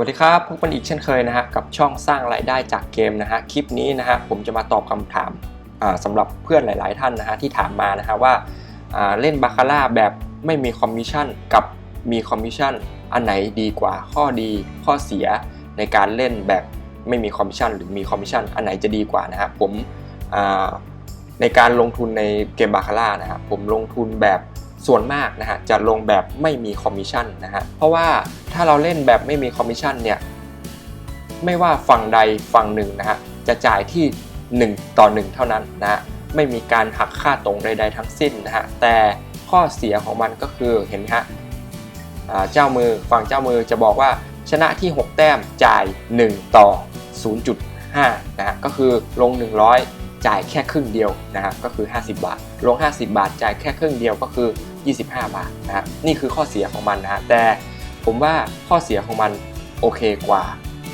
สวัสดีครับพบกันอีกเช่นเคยนะฮะกับช่องสร้างรายได้จากเกมนะฮะคลิปนี้นะฮะผมจะมาตอบคำถามอ่าสำหรับเพื่อนหลาย ๆ ท่านนะฮะที่ถามมานะฮะว่าเล่นบาคาร่าแบบไม่มีคอมมิชชั่นกับมีคอมมิชชั่นอันไหนดีกว่าข้อดีข้อเสียในการเล่นแบบไม่มีคอมมิชชั่นหรือมีคอมมิชชั่นอันไหนจะดีกว่านะฮะผมในการลงทุนในเกมบาคาร่านะฮะผมลงทุนแบบ ส่วนมากนะฮะจะลงแบบไม่มีคอมมิชชั่นนะฮะเพราะว่าถ้าเราเล่นแบบไม่มีคอมมิชชั่นเนี่ยไม่ว่าฝั่งใดฝั่งหนึ่งนะฮะจะจ่ายที่ 1 ต่อ 1 เท่านั้นนะฮะไม่มีการหักค่าตรงใด ๆ ทั้งสิ้นนะฮะแต่ข้อเสียของมันก็คือเห็นไหมฮะเจ้ามือฝั่งเจ้ามือจะบอกว่าชนะที่ 6 แต้มจ่าย 1 ต่อ 0.5นะฮะก็คือลง 100 จ่ายแค่ครึ่งเดียวนะฮะก็คือ 50 บาท ลง 50 บาทจ่ายแค่ครึ่งเดียวก็คือ 25 บาทนะฮะนี่คือข้อเสียของมันนะฮะแต่ผมว่าข้อเสียของมันโอเคกว่า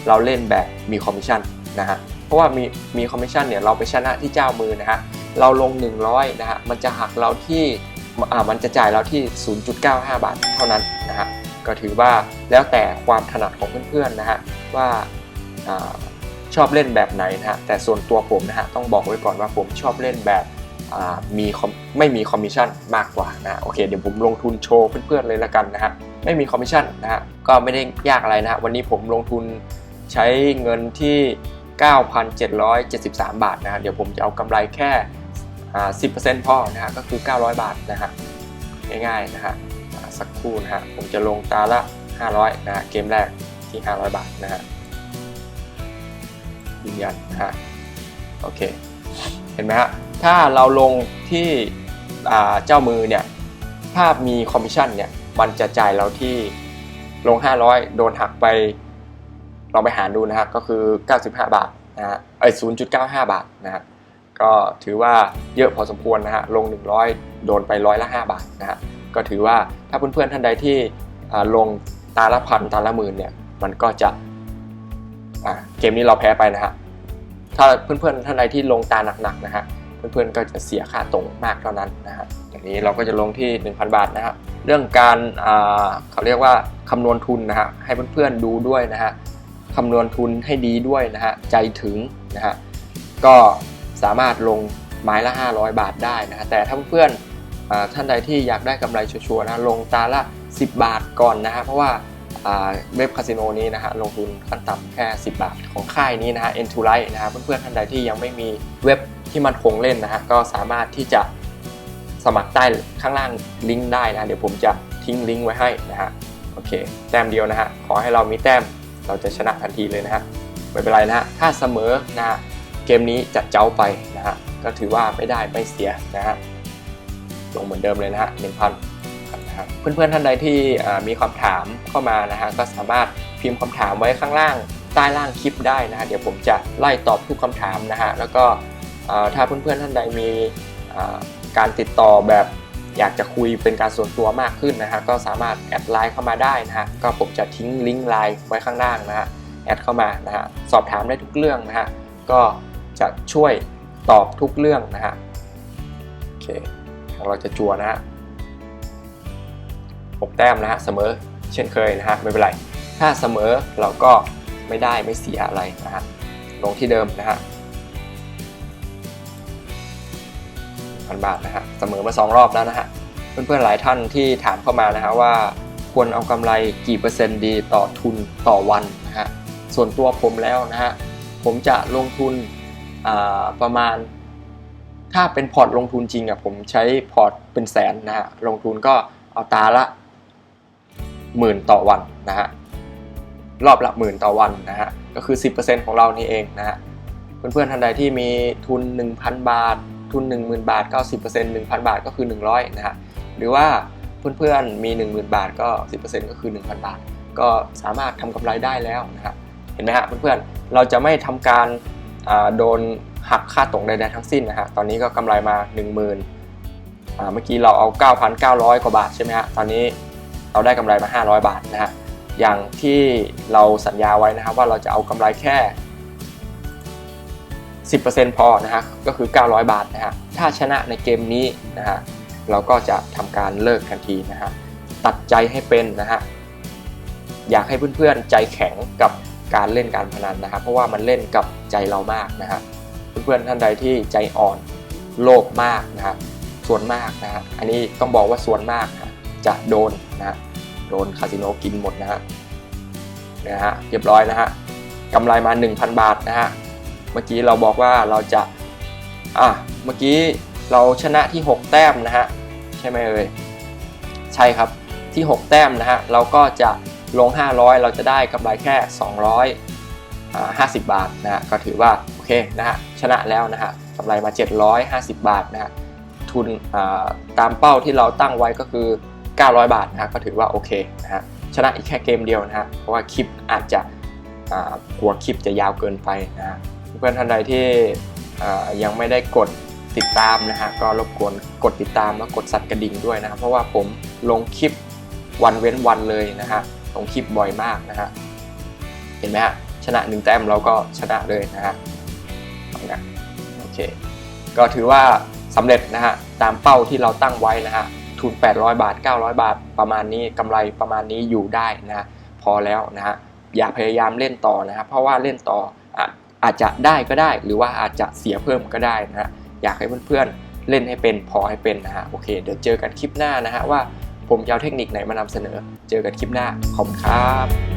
เราเล่นแบบมีคอมมิชชั่นนะฮะเพราะว่ามีมีคอมมิชชั่นเนี่ยเราไปชนะที่เจ้ามือนะฮะเราลง 100นะฮะมันจะหักเราที่อ่ามันจะจ่ายเราที่ 0.95 บาทเท่านั้นนะฮะก็ถือว่าแล้วแต่ความถนัดของเพื่อนๆนะฮะว่าอาชอบเล่นแบบไหนนะฮะแต่ส่วนตัวผมนะฮะต้องบอกไว้ก่อนว่าผมชอบเล่นแบบ มีไม่มีคอมมิชชั่นมากกว่านะโอเคเดี๋ยวผมลงทุนโชว์เพื่อนๆเลยละกันนะฮะไม่มีคอมมิชชั่นนะฮะก็ไม่ได้ยากอะไรนะฮะวันนี้ผมลงทุนใช้เงินที่ 9,773 บาทนะฮะเดี๋ยวผมจะเอากำไรแค่อ่า10%พอนะฮะก็คือ 900 บาทนะฮะง่ายๆนะฮะสักครู่นะฮะผมจะลงตาละ 500 นะฮะเกมแรกที่ 500 บาทนะฮะยืนยันนะฮะโอเค เห็นไหมฮะ ถ้าเราลงที่เจ้ามือเนี่ยถ้ามีคอมมิชชั่นเนี่ยมันจะจ่ายเราที่ลง 500 โดนหักไปลองไปหารดูนะฮะก็คือ 95 บาทนะฮะเอ้ย0.95 บาทนะฮะก็ถือว่าเยอะพอสมควรนะฮะลง 100 โดนไปร้อยละ 5 บาทนะฮะก็ถือว่าถ้าเพื่อนๆท่านใดที่ลงตาละพันตาละหมื่นเนี่ยมันก็จะเกมนี้เราแพ้ไปนะฮะถ้าเพื่อนๆท่านใดที่ลงตาหนักๆนะฮะ เพื่อนๆก็จะเสียค่าตรงมากเท่านั้นนะฮะอย่างนี้เราก็จะลงที่ 1,000 บาทนะฮะเรื่องการเขาเรียกว่าคำนวณทุนนะฮะให้เพื่อนๆดูด้วยนะฮะคำนวณทุนให้ดีด้วยนะฮะใจถึงนะฮะก็สามารถลงไม้ละ 500 บาทได้นะฮะแต่ถ้าเพื่อนๆท่านใดที่อยากได้กำไรชัวร์นะลงตาละ 10 บาทก่อนนะฮะเพราะว่าอ่าเว็บคาสิโนนี้นะฮะลงทุนขั้นต่ำแค่ 10 บาทของค่ายนี้นะฮะ N2 Lite นะฮะเพื่อนๆท่านใดที่ยังไม่มีเว็บ ที่มันคงเล่นนะฮะก็สามารถที่จะสมัครใต้ข้างล่างลิงก์ได้นะเดี๋ยวผมจะทิ้งลิงก์ไว้ให้นะฮะโอเค แต้มเดียวนะฮะขอให้เรามีแต้มเราจะชนะทันทีเลยนะฮะไม่เป็นไรนะฮะถ้าเสมอนะฮะเกมนี้จะเจ้าไปนะฮะก็ถือว่าไม่ได้ไม่เสียนะฮะลงเหมือนเดิมเลยนะฮะหนึ่งพันนะฮะเพื่อนๆท่านใดที่มีคำถามเข้ามานะฮะก็สามารถพิมพ์คำถามไว้ข้างล่างใต้ล่างคลิปได้นะฮะเดี๋ยวผมจะไล่ตอบทุกคำถามนะฮะแล้วก็ ถ้าเพื่อนๆท่านใดมีการติดต่อแบบอยากจะคุยเป็นการส่วนตัวมากขึ้นนะฮะก็สามารถแอดไลน์เข้ามาได้นะฮะก็ผมจะทิ้งลิงก์ไลน์ไว้ข้างล่างนะฮะแอดเข้ามานะฮะสอบถามได้ทุกเรื่องนะฮะก็จะช่วยตอบทุกเรื่องนะฮะโอเคเราจะจัวนะฮะหกแต้มนะฮะเสมอเช่นเคยนะฮะไม่เป็นไร ถ้าเสมอเราก็ไม่ได้ไม่เสียอะไรนะฮะลงที่เดิมนะฮะ พันบาทนะฮะเสมอมาสองรอบแล้วนะฮะเพื่อนๆหลายท่านที่ถามเข้ามานะฮะว่าควรเอากำไรกี่เปอร์เซ็นต์ดีต่อทุนต่อวันนะฮะส่วนตัวผมแล้วนะฮะผมจะลงทุนประมาณ ถ้าเป็นพอร์ตลงทุนจริงอะผมใช้พอร์ตเป็นแสนนะฮะลงทุนก็เอาตาละหมื่นต่อวันนะฮะรอบละหมื่นต่อวันนะฮะก็คือ 10%ของเรานี่เองนะฮะเพื่อนๆท่านใดที่มีทุน 1,000 บาท ทุน 10,000 บาทก็10% 1,000 บาทก็คือ 100นะฮะหรือว่าเพื่อนๆมี 10,000 บาทก็ 10%ก็คือ 1,000 บาท ก็สามารถทำกำไรได้แล้วนะฮะเห็นไหมฮะเพื่อนๆเราจะไม่ทำการโดนหักค่าตรงใดๆทั้งสิ้นนะฮะตอนนี้ก็กำไรมา 10,000อ่าเมื่อกี้เราเอา 9,900 กว่าบาทใช่ไหมฮะตอนนี้เราได้กำไรมา 500 บาทนะฮะอย่างที่เราสัญญาไว้นะครับว่าเราจะเอากำไรแค่ 10%พอนะฮะก็คือ 900 บาทนะฮะถ้าชนะในเกมนี้นะฮะเราก็จะทำการเลิกทันทีนะฮะตัดใจให้เป็นนะฮะอยากให้เพื่อนๆใจแข็งกับการเล่นการพนันนะครับเพราะว่ามันเล่นกับใจเรามากนะฮะเพื่อนๆท่านใดที่ใจอ่อนโลภมากนะฮะส่วนมากนะฮะอันนี้ต้องบอกว่าส่วนมากนะจะโดนนะฮะโดนคาสิโนกินหมดนะฮะนะฮะเรียบร้อยนะฮะกำไรมา 1,000 บาทนะฮะ มื่อกี้เราบอกว่าเราจะอะเมื่อกี้เราชนะที่ 6 แต้มนะฮะใช่ไหมเอ่ยใช่ครับที่ 6 แต้มนะฮะเราก็จะลง 500 เราจะได้กำไรแค่ 250 บาทนะฮะก็ถือว่าโอเคนะฮะชนะแล้วนะฮะกำไรมา 750 บาทนะฮะทุนตามเป้าที่เราตั้งไว้ก็คือ 900 บาทนะฮะก็ถือว่าโอเคนะฮะชนะอีกแค่เกมเดียวนะฮะเพราะว่าคลิปอาจจะกลัวคลิปจะยาวเกินไปนะฮะ เพื่อนท่านใดที่ยังไม่ได้กดติดตามนะฮะก็รบกวนกดติดตามแล้วกดสั่นกระดิ่งด้วยนะครับเพราะว่าผมลงคลิปวันเว้นวันเลยนะฮะลงคลิปบ่อยมากนะฮะเห็นไหมฮะชนะหนึ่งแต้มเราก็ชนะเลยนะฮะเอานะโอเคก็ถือว่าสำเร็จนะฮะตามเป้าที่เราตั้งไว้นะฮะทุน 800 บาท 900 บาท ประมาณนี้กำไรประมาณนี้อยู่ได้นะะพอแล้วนะฮะอย่าพยายามเล่นต่อนะครับเพราะว่าเล่นต่อ อาจจะได้ก็ได้ หรือว่าอาจจะเสียเพิ่มก็ได้นะฮะอยากให้เพื่อนๆเล่นให้เป็นพอให้เป็นนะฮะโอเค เดี๋ยวเจอกันคลิปหน้านะฮะว่าผมจะเอาเทคนิคไหนมานำเสนอ เจอกันคลิปหน้าขอบคุณครับ